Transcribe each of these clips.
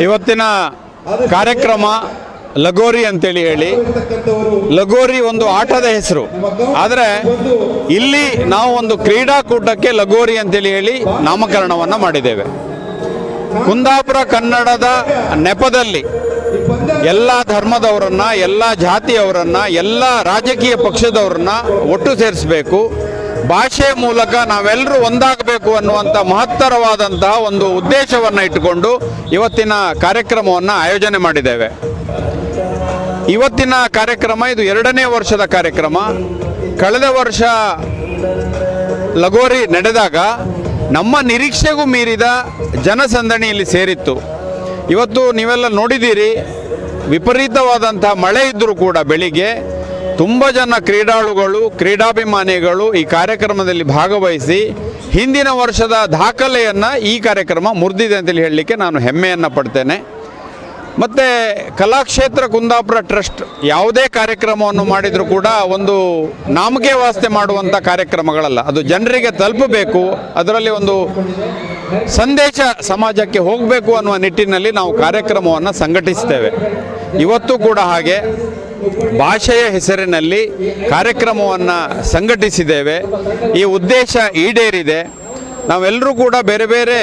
ಇವತ್ತಿನ ಕಾರ್ಯಕ್ರಮ ಲಗೋರಿ ಅಂತೇಳಿ ಹೇಳಿ. ಲಗೋರಿ ಒಂದು ಆಟದ ಹೆಸರು. ಆದರೆ ಇಲ್ಲಿ ನಾವು ಒಂದು ಕ್ರೀಡಾಕೂಟಕ್ಕೆ ಲಗೋರಿ ಅಂತೇಳಿ ಹೇಳಿ ನಾಮಕರಣವನ್ನು ಮಾಡಿದ್ದೇವೆ. ಕುಂದಾಪುರ ಕನ್ನಡದ ನೆಪದಲ್ಲಿ ಎಲ್ಲ ಧರ್ಮದವರನ್ನ, ಎಲ್ಲ ಜಾತಿಯವರನ್ನ, ಎಲ್ಲ ರಾಜಕೀಯ ಪಕ್ಷದವರನ್ನ ಒಟ್ಟು ಸೇರಿಸಬೇಕು. ಭಾಷೆ ಮೂಲಕ ನಾವೆಲ್ಲರೂ ಒಂದಾಗಬೇಕು ಅನ್ನುವಂಥ ಮಹತ್ತರವಾದಂತಹ ಒಂದು ಉದ್ದೇಶವನ್ನು ಇಟ್ಟುಕೊಂಡು ಇವತ್ತಿನ ಕಾರ್ಯಕ್ರಮವನ್ನು ಆಯೋಜನೆ ಮಾಡಿದ್ದೇವೆ. ಇವತ್ತಿನ ಕಾರ್ಯಕ್ರಮ ಇದು ಎರಡನೇ ವರ್ಷದ ಕಾರ್ಯಕ್ರಮ. ಕಳೆದ ವರ್ಷ ಲಗೋರಿ ನಡೆದಾಗ ನಮ್ಮ ನಿರೀಕ್ಷೆಗೂ ಮೀರಿದ ಜನಸಂದಣಿ ಇಲ್ಲಿ ಸೇರಿತ್ತು. ಇವತ್ತು ನೀವೆಲ್ಲ ನೋಡಿದ್ದೀರಿ ವಿಪರೀತವಾದಂಥ ಮಳೆ ಇದ್ದರೂ ಕೂಡ ಬೆಳಿಗ್ಗೆ ತುಂಬ ಜನ ಕ್ರೀಡಾಳುಗಳು, ಕ್ರೀಡಾಭಿಮಾನಿಗಳು ಈ ಕಾರ್ಯಕ್ರಮದಲ್ಲಿ ಭಾಗವಹಿಸಿ ಹಿಂದಿನ ವರ್ಷದ ದಾಖಲೆಯನ್ನು ಈ ಕಾರ್ಯಕ್ರಮ ಮುರಿದಿದೆ ಅಂತೇಳಿ ಹೇಳಲಿಕ್ಕೆ ನಾನು ಹೆಮ್ಮೆಯನ್ನು ಪಡ್ತೇನೆ. ಮತ್ತು ಕಲಾಕ್ಷೇತ್ರ ಕುಂದಾಪುರ ಟ್ರಸ್ಟ್ ಯಾವುದೇ ಕಾರ್ಯಕ್ರಮವನ್ನು ಮಾಡಿದರೂ ಕೂಡ ಒಂದು ನಾಮಕೆ ವಾಸ್ತೆ ಮಾಡುವಂಥ ಕಾರ್ಯಕ್ರಮಗಳಲ್ಲ. ಅದು ಜನರಿಗೆ ತಲುಪಬೇಕು, ಅದರಲ್ಲಿ ಒಂದು ಸಂದೇಶ ಸಮಾಜಕ್ಕೆ ಹೋಗಬೇಕು ಅನ್ನುವ ನಿಟ್ಟಿನಲ್ಲಿ ನಾವು ಕಾರ್ಯಕ್ರಮವನ್ನು ಸಂಘಟಿಸ್ತೇವೆ. ಇವತ್ತು ಕೂಡ ಹಾಗೆ. ಭಾಷೆಯ ಹೆಸರಿನಲ್ಲಿ ಕಾರ್ಯಕ್ರಮವನ್ನು ಸಂಘಟಿಸಿದ್ದೇವೆ. ಈ ಉದ್ದೇಶ ಈಡೇರಿದೆ. ನಾವೆಲ್ಲರೂ ಕೂಡ ಬೇರೆ ಬೇರೆ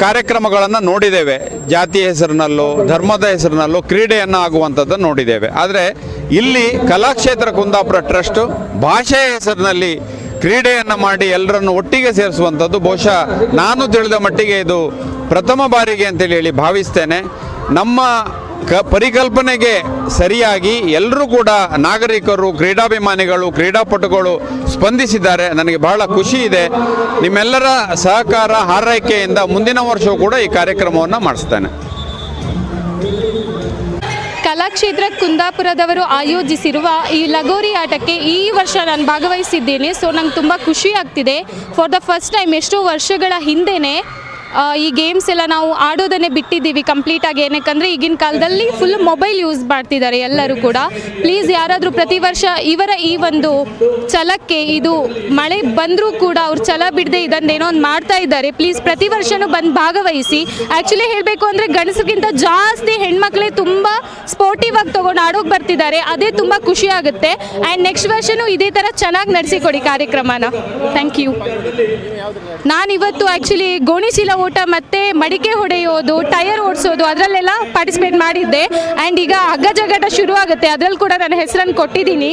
ಕಾರ್ಯಕ್ರಮಗಳನ್ನು ನೋಡಿದ್ದೇವೆ. ಜಾತಿಯ ಹೆಸರಿನಲ್ಲೋ, ಧರ್ಮದ ಹೆಸರಿನಲ್ಲೋ ಕ್ರೀಡೆಯನ್ನು ಆಗುವಂಥದ್ದನ್ನು ನೋಡಿದ್ದೇವೆ. ಆದರೆ ಇಲ್ಲಿ ಕಲಾಕ್ಷೇತ್ರ ಕುಂದಾಪುರ ಟ್ರಸ್ಟ್ ಭಾಷೆಯ ಹೆಸರಿನಲ್ಲಿ ಕ್ರೀಡೆಯನ್ನು ಮಾಡಿ ಎಲ್ಲರನ್ನು ಒಟ್ಟಿಗೆ ಸೇರಿಸುವಂಥದ್ದು. ಬಹುಶಃ ನಾನು ತಿಳಿದ ಮಟ್ಟಿಗೆ ಇದು ಪ್ರಥಮ ಬಾರಿಗೆ ಅಂತೇಳಿ ಹೇಳಿ ಭಾವಿಸ್ತೇನೆ. ನಮ್ಮ ಕ ಪರಿಕಲ್ಪನೆಗೆ ಸರಿಯಾಗಿ ಎಲ್ಲರೂ ಕೂಡ ನಾಗರಿಕರು ಕ್ರೀಡಾಭಿಮಾನಿಗಳು ಕ್ರೀಡಾಪಟುಗಳು ಸ್ಪಂದಿಸಿದ್ದಾರೆ. ನನಗೆ ಬಹಳ ಖುಷಿ ಇದೆ. ನಿಮ್ಮೆಲ್ಲರ ಸಹಕಾರ ಹಾರೈಕೆಯಿಂದ ಮುಂದಿನ ವರ್ಷವೂ ಕೂಡ ಈ ಕಾರ್ಯಕ್ರಮವನ್ನು ಮಾಡಿಸ್ತೇನೆ. ಕಲಾಕ್ಷೇತ್ರ ಕುಂದಾಪುರದವರು ಆಯೋಜಿಸಿರುವ ಈ ಲಗೋರಿ ಆಟಕ್ಕೆ ಈ ವರ್ಷ ನಾನು ಭಾಗವಹಿಸಿದ್ದೀನಿ. ಸೊ ನಂಗೆ ತುಂಬ ಖುಷಿ ಆಗ್ತಿದೆ. ಫಾರ್ ದ ಫಸ್ಟ್ ಟೈಮ್ ಎಷ್ಟೋ ವರ್ಷಗಳ ಹಿಂದೆನೇ ಆ, ಈ ಗೇಮ್ಸ್ ಎಲ್ಲ ನಾವು ಆಡೋದನ್ನೇ ಬಿಟ್ಟಿದ್ದೀವಿ ಕಂಪ್ಲೀಟಾಗಿ ಏನಕ್ಕಂದರೆ ಈಗಿನ ಕಾಲದಲ್ಲಿ ಫುಲ್ ಮೊಬೈಲ್ ಯೂಸ್ ಮಾಡ್ತಿದ್ದಾರೆ ಎಲ್ಲರೂ ಕೂಡ. ಪ್ಲೀಸ್ ಯಾರಾದರೂ ಪ್ರತಿ ವರ್ಷ ಇವರ ಈ ಒಂದು ಛಲಕ್ಕೆ ಇದು ಮಳೆ ಬಂದರೂ ಕೂಡ ಅವ್ರು ಛಲ ಬಿಡದೆ ಇದನ್ನೇನೋ ಒಂದು ಮಾಡ್ತಾ ಇದ್ದಾರೆ. ಪ್ಲೀಸ್ ಪ್ರತಿ ವರ್ಷನೂ ಬಂದು ಭಾಗವಹಿಸಿ. ಆ್ಯಕ್ಚುಲಿ ಹೇಳಬೇಕು ಅಂದರೆ ಗಂಡಸರಿಗಿಂತ ಜಾಸ್ತಿ ಹೆಣ್ಮಕ್ಳೆ ತುಂಬ ಸ್ಪೋರ್ಟಿವ್ ಆಗಿ ತೊಗೊಂಡು ಆಡೋಕೆ ಬರ್ತಿದ್ದಾರೆ. ಅದೇ ತುಂಬ ಖುಷಿ ಆಗುತ್ತೆ. ಆ್ಯಂಡ್ ನೆಕ್ಸ್ಟ್ ವರ್ಷನೂ ಇದೇ ಥರ ಚೆನ್ನಾಗಿ ನಡೆಸಿಕೊಡಿ ಕಾರ್ಯಕ್ರಮನ. ಥ್ಯಾಂಕ್ ಯು ನಾನಿವತ್ತು ಆ್ಯಕ್ಚುಲಿ ಗೋಣಿಚೀಲ ಓಟ ಮತ್ತು ಮಡಿಕೆ ಹೊಡೆಯೋದು, ಟೈರ್ ಓಡಿಸೋದು, ಅದರಲ್ಲೆಲ್ಲ ಪಾರ್ಟಿಸಿಪೇಟ್ ಮಾಡಿದ್ದೆ. ಆ್ಯಂಡ್ ಈಗ ಹಗ್ಗ ಜಗಟ ಶುರು ಆಗುತ್ತೆ ಅದರಲ್ಲಿ ಕೂಡ ನಾನು ಹೆಸರನ್ನು ಕೊಟ್ಟಿದ್ದೀನಿ.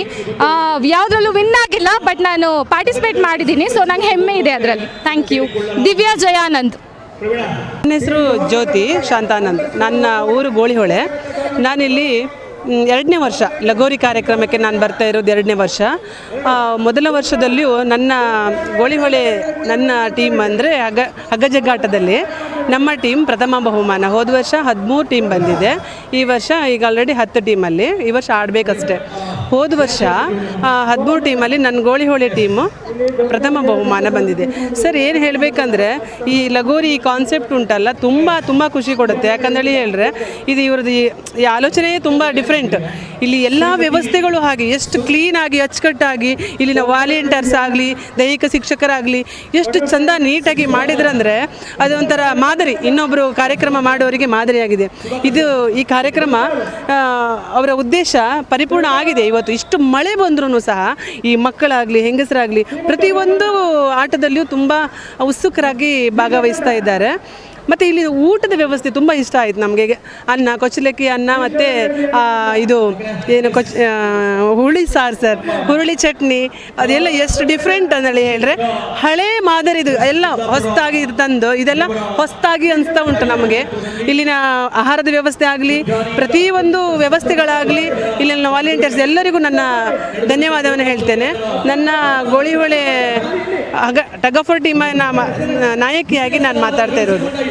ಯಾವುದ್ರಲ್ಲೂ ವಿನ್ ಆಗಿಲ್ಲ ಬಟ್ ನಾನು ಪಾರ್ಟಿಸಿಪೇಟ್ ಮಾಡಿದ್ದೀನಿ. ಸೊ ನಂಗೆ ಹೆಮ್ಮೆ ಇದೆ ಅದರಲ್ಲಿ. Thank you Divya Jayanand. ನನ್ನ ಹೆಸರು ಜ್ಯೋತಿ ಶಾಂತಾನಂದ್. ನನ್ನ ಊರು ಗೋಳಿಹೊಳೆ ನಾನಿಲ್ಲಿ ಎರಡನೇ ವರ್ಷ ಲಗೋರಿ ಕಾರ್ಯಕ್ರಮಕ್ಕೆ ನಾನು ಬರ್ತಾ ಇರೋದು ಎರಡನೇ ವರ್ಷ. ಮೊದಲ ವರ್ಷದಲ್ಲಿಯೂ ನನ್ನ ಗೋಳಿಹೊಳೆ ನನ್ನ ಟೀಮ್ ಅಂದರೆ ಹಗ ಹಗ್ಗಜಗ್ಗಾಟದಲ್ಲಿ ನಮ್ಮ ಟೀಮ್ ಪ್ರಥಮ ಬಹುಮಾನ. ಹೋದ ವರ್ಷ ಹದಿಮೂರು ಟೀಮ್ ಬಂದಿದೆ. ಈ ವರ್ಷ ಈಗ ಆಲ್ರೆಡಿ ಹತ್ತು ಟೀಮಲ್ಲಿ ಈ ವರ್ಷ ಆಡಬೇಕಷ್ಟೆ. ಹೋದ ವರ್ಷ ಹದಿಮೂರು ಟೀಮಲ್ಲಿ ನನ್ನ ಗೋಳಿಹೊಳೆ ಟೀಮು ಪ್ರಥಮ ಬಹುಮಾನ ಬಂದಿದೆ. ಸರ್, ಏನು ಹೇಳಬೇಕಂದ್ರೆ, ಈ ಲಗೋರಿ ಈ ಕಾನ್ಸೆಪ್ಟ್ ಉಂಟಲ್ಲ, ತುಂಬ ತುಂಬ ಖುಷಿ ಕೊಡುತ್ತೆ. ಯಾಕಂದೇಳಿ ಹೇಳಿದ್ರೆ ಇದು ಇವ್ರದ್ದು ಈ ಆಲೋಚನೆಯೇ ತುಂಬ ಡಿಫ್ರೆಂಟ್ ಇಲ್ಲಿ ಎಲ್ಲ ವ್ಯವಸ್ಥೆಗಳು ಹಾಗೆ, ಎಷ್ಟು ಕ್ಲೀನಾಗಿ ಅಚ್ಚುಕಟ್ಟಾಗಿ ಇಲ್ಲಿನ ವಾಲಂಟಿಯರ್ಸ್ ಆಗಲಿ, ದೈಹಿಕ ಶಿಕ್ಷಕರಾಗಲಿ, ಎಷ್ಟು ಚಂದ ನೀಟಾಗಿ ಮಾಡಿದ್ರಂದರೆ ಅದೊಂಥರ ಮಾದರಿ. ಇನ್ನೊಬ್ಬರು ಕಾರ್ಯಕ್ರಮ ಮಾಡೋರಿಗೆ ಮಾದರಿಯಾಗಿದೆ. ಇದು ಈ ಕಾರ್ಯಕ್ರಮ ಅವರ ಉದ್ದೇಶ ಪರಿಪೂರ್ಣ ಆಗಿದೆ. ಇವತ್ತು ಇಷ್ಟು ಮಳೆ ಬಂದ್ರೂ ಸಹ ಈ ಮಕ್ಕಳಾಗಲಿ ಹೆಂಗಸರಾಗಲಿ ಪ್ರತಿಯೊಂದು ಆಟದಲ್ಲಿಯೂ ತುಂಬ ಉತ್ಸುಕರಾಗಿ ಭಾಗವಹಿಸ್ತಾ ಇದ್ದಾರೆ. ಮತ್ತು ಇಲ್ಲಿ ಊಟದ ವ್ಯವಸ್ಥೆ ತುಂಬ ಇಷ್ಟ ಆಯಿತು ನಮಗೆ. ಅನ್ನ, ಕೊಚ್ಚಲಕ್ಕಿ ಅನ್ನ ಮತ್ತು ಇದು ಏನು ಕೊಚ್ ಹುರುಳಿ ಸಾರು ಸರ್. ಹುರುಳಿ ಚಟ್ನಿ, ಅದೆಲ್ಲ ಎಷ್ಟು ಡಿಫ್ರೆಂಟ್ ಅಂತೇಳಿ ಹೇಳಿದ್ರೆ ಹಳೇ ಮಾದರಿದು, ಎಲ್ಲ ಹೊಸದಾಗಿ ತಂದು, ಇದೆಲ್ಲ ಹೊಸದಾಗಿ ಅನಿಸ್ತಾ ಉಂಟು ನಮಗೆ. ಇಲ್ಲಿನ ಆಹಾರದ ವ್ಯವಸ್ಥೆ ಆಗಲಿ, ಪ್ರತಿಯೊಂದು ವ್ಯವಸ್ಥೆಗಳಾಗಲಿ ಇಲ್ಲಿನ ವಾಲಂಟಿಯರ್ಸ್ ಎಲ್ಲರಿಗೂ ನನ್ನ ಧನ್ಯವಾದವನ್ನು ಹೇಳ್ತೇನೆ. ನನ್ನ ಗೋಳಿಹೊಳೆ ಅಗ ಟಗಫರ್ ಟೀಮ್ ಮ- ನಾಯಕಿಯಾಗಿ ನಾನು ಮಾತಾಡ್ತಾ ಇರೋದು.